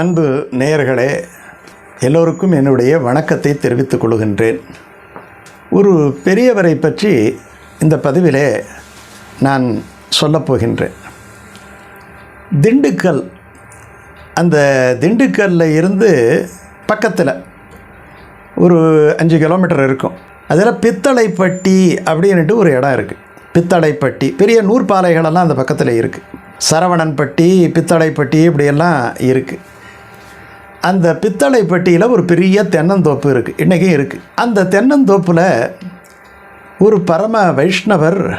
அன்பு நேயர்களே எல்லோருக்கும் என்னுடைய வணக்கத்தை தெரிவித்துக் கொள்கின்றேன். ஒரு பெரியவரை பற்றி இந்த பதிவிலே நான் சொல்லப் போகின்றேன். திண்டுக்கல் அந்த திண்டுக்கல்ல இருந்து பக்கத்தில் ஒரு அஞ்சு கிலோமீட்டர் இருக்கும். அதில் பித்தளைப்பட்டி அப்படின்ட்டு ஒரு இடம் இருக்குது பித்தளைப்பட்டி பெரிய நூற்பாலைகளெல்லாம் அந்த பக்கத்தில் இருக்குது சரவணன்பட்டி பித்தளைப்பட்டி இப்படியெல்லாம் இருக்குது அந்த பித்தளைப்பட்டியில் ஒரு பெரிய தென்னந்தோப்பு இருக்குது இன்றைக்கும் இருக்குது அந்த தென்னந்தோப்பில் ஒரு பரம வைஷ்ணவர்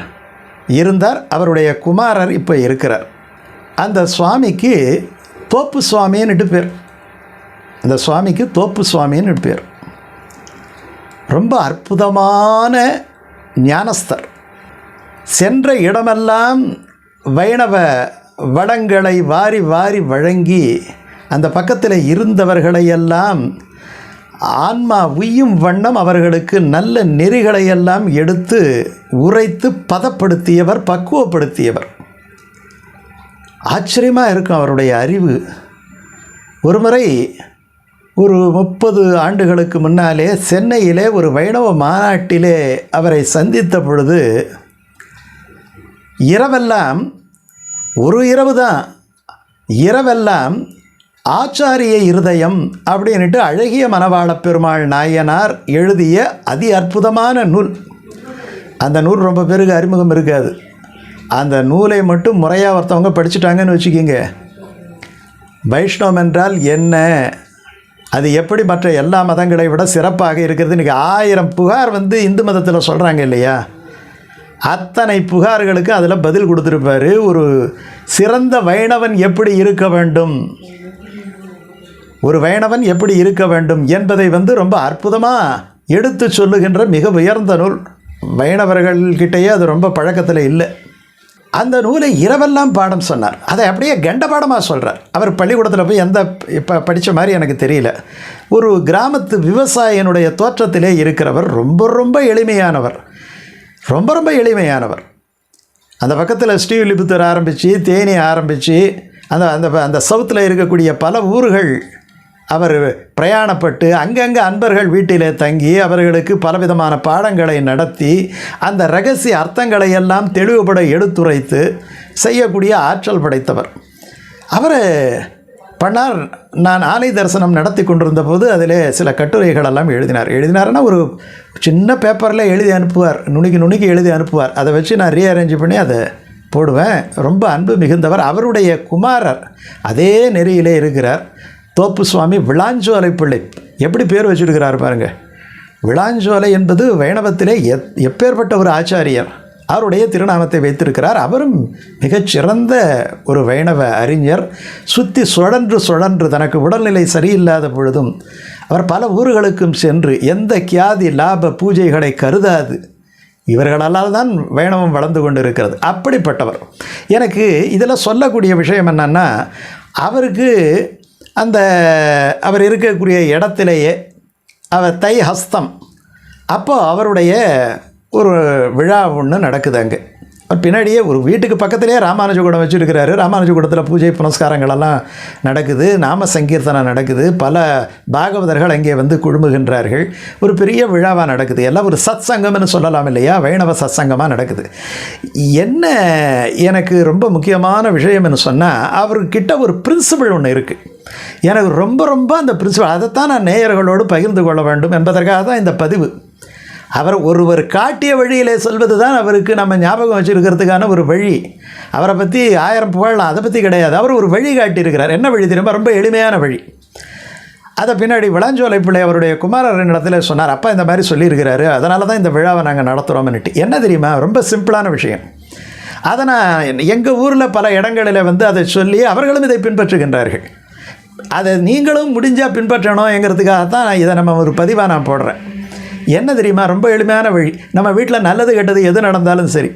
இருந்தார். அவருடைய குமாரர் இப்போ இருக்கிறார். அந்த சுவாமிக்கு தோப்பு சுவாமின்னு பேர். அந்த சுவாமிக்கு தோப்பு சுவாமின்னு பேர். ரொம்ப அற்புதமான ஞானஸ்தர். சென்ற இடமெல்லாம் வைணவ வடங்களை வாரி வாரி வழங்கி அந்த பக்கத்தில் இருந்தவர்களையெல்லாம் ஆன்மா உய்யும் வண்ணம் அவர்களுக்கு நல்ல நெறிகளையெல்லாம் எடுத்து உரைத்து பதப்படுத்தியவர் பக்குவப்படுத்தியவர். ஆச்சரியமாக இருக்கும் அவருடைய அறிவு. ஒருமுறை ஒரு முப்பது ஆண்டுகளுக்கு முன்னாலே சென்னையிலே ஒரு வைணவ மாநாட்டிலே அவரை சந்தித்த பொழுது இரவெல்லாம் ஒரு இரவு தான் இரவெல்லாம் ஆச்சாரிய இருதயம் அப்படின்ட்டு அழகிய மனவாள பெருமாள் நாயனார் எழுதிய அதி அற்புதமான நூல். அந்த நூல் ரொம்ப பேருக்கு அறிமுகம் இருக்காது. அந்த நூலை மட்டும் முறையாக ஒருத்தவங்க படிச்சுட்டாங்கன்னு வச்சுக்கிங்க. வைஷ்ணவம் என்றால் என்ன? அது எப்படி மற்ற எல்லா மதங்களை விட சிறப்பாக இருக்கிறது? இன்றைக்கி ஆயிரம் புகார் வந்து இந்து மதத்தில் சொல்கிறாங்க இல்லையா? அத்தனை புகார்களுக்கு அதில் பதில் கொடுத்துருப்பாரு. ஒரு சிறந்த வைணவன் எப்படி இருக்க வேண்டும்? ஒரு வைணவன் எப்படி இருக்க வேண்டும் என்பதை வந்து ரொம்ப அற்புதமாக எடுத்து சொல்லுகின்ற மிக உயர்ந்த நூல். வைணவர்கள்கிட்டயே அது ரொம்ப பழக்கத்தில் இல்லை. அந்த நூலை இரவெல்லாம் பாடம் சொன்னார். அதை அப்படியே கண்ட பாடமாக சொல்கிறார் அவர் பள்ளிக்கூடத்தில் போய் எந்த இப்போ படித்த மாதிரி எனக்கு தெரியல. ஒரு கிராமத்து விவசாயினுடைய தோற்றத்திலே இருக்கிறவர் ரொம்ப ரொம்ப எளிமையானவர். ரொம்ப ரொம்ப எளிமையானவர். அந்த பக்கத்தில் ஸ்ரீவில்லிபுத்தூர் ஆரம்பித்து தேனி ஆரம்பித்து அந்த அந்த அந்த சவுத்தில் இருக்கக்கூடிய பல ஊர்கள் அவர் பிரயாணப்பட்டு அங்கங்கே அன்பர்கள் வீட்டிலே தங்கி அவர்களுக்கு பலவிதமான பாடங்களை நடத்தி அந்த ரகசிய அர்த்தங்களை எல்லாம் தெளிவுபட எடுத்துரைத்து செய்யக்கூடிய ஆற்றல் படைத்தவர். அவர் பண்ணார். நான் ஆலை தரிசனம் நடத்தி கொண்டிருந்த போது அதிலே சில கட்டுரைகள் எல்லாம் எழுதினார். எழுதினார்னா ஒரு சின்ன பேப்பரில் எழுதி அனுப்புவார். நுணுக்கி நுணுக்கி எழுதி அனுப்புவார். அதை வச்சு நான் ரீஅரேஞ்ச் பண்ணி அதை போடுவேன். ரொம்ப அன்பு மிகுந்தவர். அவருடைய குமாரர் அதே நெறியிலே இருக்கிறார். தோப்பு சுவாமி விளாஞ்சோலை பிள்ளை. எப்படி பேர் வச்சுருக்கிறார் பாருங்க. விளாஞ்சோலை என்பது வைணவத்திலே எப் எப்பேற்பட்ட ஒரு ஆச்சாரியர். அவருடைய திருநாமத்தை வைத்திருக்கிறார். அவரும் மிகச்சிறந்த ஒரு வைணவ அறிஞர். சுற்றி சுழன்று சுழன்று தனக்கு உடல்நிலை சரியில்லாத பொழுதும் அவர் பல ஊர்களுக்கும் சென்று எந்த கியாதி லாப பூஜைகளை கருதாது. இவர்களால் தான் வைணவம் வளர்ந்து கொண்டு இருக்கிறது அப்படிப்பட்டவர். எனக்கு இதில் சொல்லக்கூடிய விஷயம் என்னன்னா அவருக்கு அந்த அவர் இருக்கக்கூடிய இடத்திலேயே அவர் தை ஹஸ்தம் அப்போ அவருடைய ஒரு விழா ஒன்று நடக்குது அங்கே. அவர் பின்னாடியே ஒரு வீட்டுக்கு பக்கத்திலே ராமானுஜகுடம் வச்சுருக்கிறாரு. ராமானுஜகுடத்தில் பூஜை புனஸ்காரங்களெல்லாம் நடக்குது. நாம சங்கீர்த்தனம் நடக்குது. பல பாகவதர்கள் அங்கே வந்து குழுமுகின்றார்கள். ஒரு பெரிய விழாவாக நடக்குது. எல்லாம் ஒரு சத் சங்கம்னு சொல்லலாம் இல்லையா? வைணவ சத் சங்கமாக நடக்குது. என்ன எனக்கு ரொம்ப முக்கியமான விஷயம்னு சொன்னால் அவர்கிட்ட ஒரு பிரின்சிபல் ஒன்று இருக்குது எனக்கு ரொம்ப ரொம்ப அந்த பிரின்சிபல் அதைத்தான் நான் நேயர்களோடு பகிர்ந்து கொள்ள வேண்டும் என்பதற்காக தான் இந்த பதிவு. அவர் ஒருவர் காட்டிய வழியிலே சொல்வது தான் அவருக்கு நம்ம ஞாபகம் வச்சுருக்கிறதுக்கான ஒரு வழி. அவரை பற்றி ஆயிரம் புகழலாம் அதை பற்றி கிடையாது. அவர் ஒரு வழி காட்டியிருக்கிறார். என்ன வழி தெரியுமா? ரொம்ப எளிமையான வழி. அதை பின்னாடி விளாஞ்சோலை பிள்ளை அவருடைய குமாரரின் இடத்துல சொன்னார் அப்பா இந்த மாதிரி சொல்லியிருக்கிறாரு அதனால தான் இந்த விழாவை நாங்கள் நடத்துகிறோம்னுட்டு என்ன தெரியுமா? ரொம்ப சிம்பிளான விஷயம். அதை நான் எங்கள் ஊரில் பல இடங்களில் வந்து அதை சொல்லி அவர்களும் இதை பின்பற்றுகின்றார்கள். அதை நீங்களும் முடிஞ்சால் பின்பற்றணுங்கிறதுக்காக தான் இதை நம்ம ஒரு பதிவாக நான் போடுறேன். என்ன தெரியுமா? ரொம்ப எளிமையான வழி. நம்ம வீட்டில் நல்லது கெட்டது எது நடந்தாலும் சரி.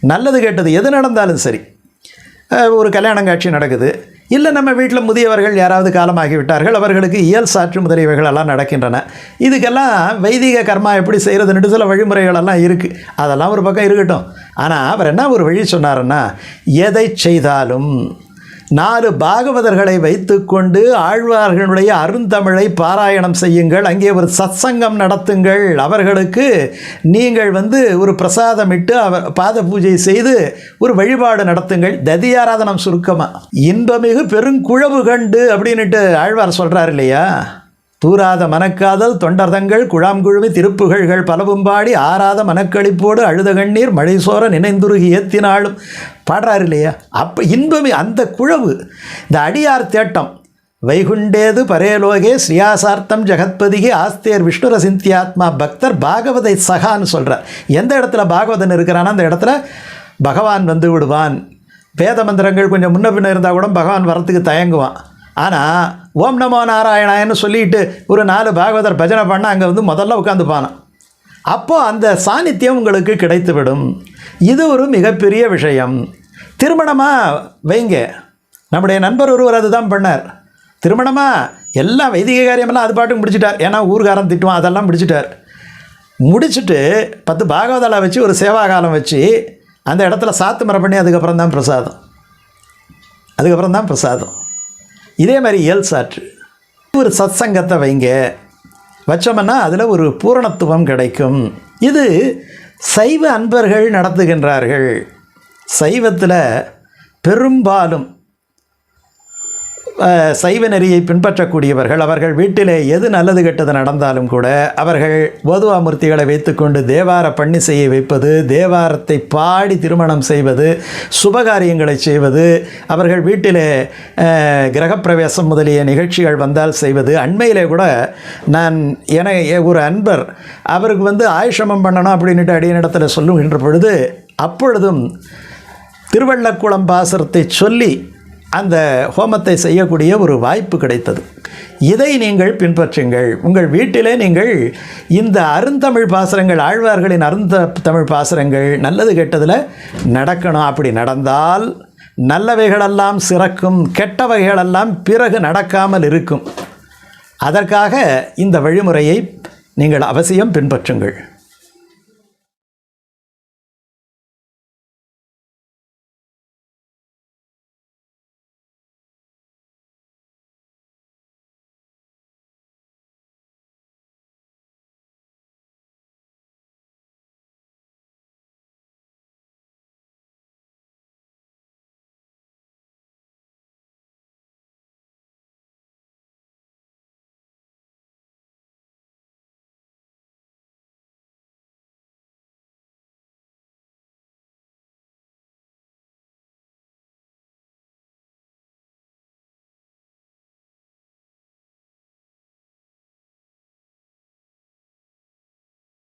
நல்லது கெட்டது எது நடந்தாலும் சரி. ஒரு கல்யாணம் காட்சி நடக்குது. இல்லை நம்ம வீட்டில் முதியவர்கள் யாராவது காலமாகி விட்டார்கள் அவர்களுக்கு இயல் சாற்று முதலியவைகள் எல்லாம் நடக்கின்றன. இதுக்கெல்லாம் வைதிக கர்மா எப்படி செய்கிறது சில வழிமுறைகள் எல்லாம் இருக்குது அதெல்லாம் ஒரு பக்கம் இருக்கட்டும். ஆனால் அவர் என்ன ஒரு வழி சொன்னாருன்னா எதை செய்தாலும் நாலு பாகவதர்களை வைத்துக்கொண்டு ஆழ்வார்களுடைய அருந்தமிழை பாராயணம் செய்யுங்கள். அங்கே ஒரு சத்சங்கம் நடத்துங்கள். அவர்களுக்கு நீங்கள் வந்து ஒரு பிரசாதமிட்டு அவர் பாத பூஜை செய்து ஒரு வழிபாடு நடத்துங்கள். ததியாராதனம் சுருக்கமாக இன்பமிகு பெருங்குழவு கண்டு அப்படின்ட்டு ஆழ்வார் சொல்கிறார் இல்லையா? தூராத மனக்காதல் தொண்டர்தங்கள் குழாம் குழுமி திருப்புகழ்கள் பலவும் பாடி ஆறாத மனக்களிப்போடு அழுத கண்ணீர் மழை சோர நினைந்துருகி ஏத்தினாலும் பாடுறாரு இல்லையா அப்போ இன்பமே அந்த குழவு இந்த அடியார் தேட்டம். வைகுண்டேது பரேலோகே ஸ்ரீயாசார்த்தம் ஜெகத்பதிகே ஆஸ்தேர் விஷ்ணுர சிந்தியாத்மா பக்தர் பாகவதை சகான்னு சொல்கிறார் எந்த இடத்துல பாகவதன் இருக்கிறானோ அந்த இடத்துல பகவான் வந்து விடுவான். வேத மந்திரங்கள் கொஞ்சம் முன்ன பின்ன இருந்தால் கூட பகவான் வரத்துக்கு தயங்குவான். ஆனால் ஓம் நமோ நாராயணாயன்னு சொல்லிட்டு ஒரு நாலு பாகவதர் பஜனை பண்ண அங்கே வந்து முதல்ல உட்காந்துப்பானான் அப்போது அந்த சாநித்தியம் உங்களுக்கு கிடைத்துவிடும். இது ஒரு மிகப்பெரிய விஷயம். திருமணமாக வைங்க. நம்முடைய நண்பர் ஒருவர் அதுதான் பண்ணார். திருமணமாக எல்லாம் வைதிக காரியமெல்லாம் அது பாட்டும் முடிச்சிட்டார். ஏன்னா ஊர்காரன் திட்டுவான் அதெல்லாம் முடிச்சிட்டார். முடிச்சுட்டு பத்து பாகவதால வச்சு ஒரு சேவாகாலம் வச்சு அந்த இடத்துல சாத்து மரம் பண்ணி அதுக்கப்புறம் தான் பிரசாதம். அதுக்கப்புறம் தான் பிரசாதம். இதே மாதிரி இயல் சாற்று. ஒரு சத்சங்கத்தை வைங்க. வச்சோம்னா அதில் ஒரு பூரணத்துவம் கிடைக்கும். இது சைவ அன்பர்கள் நடத்துகின்றார்கள். சைவத்தில் பெரும்பாலும் சைவ நெறியை பின்பற்றக்கூடியவர்கள் அவர்கள் வீட்டிலே எது நல்லது கெட்டது நடந்தாலும் கூட அவர்கள் ஓதுவாமூர்த்திகளை வைத்துக்கொண்டு தேவார பண்ணி செய்ய வைப்பது தேவாரத்தை பாடி திருமணம் செய்வது சுபகாரியங்களை செய்வது அவர்கள் வீட்டிலே கிரகப்பிரவேசம் முதலிய நிகழ்ச்சிகள் வந்தால் செய்வது. அண்மையிலே கூட நான் என ஒரு அன்பர் அவருக்கு வந்து ஆயுஷமம் பண்ணணும் அப்படின்ட்டு அடியனிடத்தில் சொல்லுகின்ற பொழுது அப்பொழுதும் திருவள்ளக்குளம் பாசுரத்தை சொல்லி அந்த ஹோமத்தை செய்யக்கூடிய ஒரு வாய்ப்பு கிடைத்தது. இதை நீங்கள் பின்பற்றுங்கள். உங்கள் வீட்டிலே நீங்கள் இந்த அருந்தமிழ் பாசுரங்கள் ஆழ்வார்களின் அருந்த தமிழ் பாசுரங்கள் நல்லது கெட்டதில் நடக்கணும். அப்படி நடந்தால் நல்லவைகளெல்லாம் சிறக்கும் கெட்டவைகளெல்லாம் பிறகு நடக்காமல் இருக்கும். அதற்காக இந்த வழிமுறையை நீங்கள் அவசியம் பின்பற்றுங்கள்.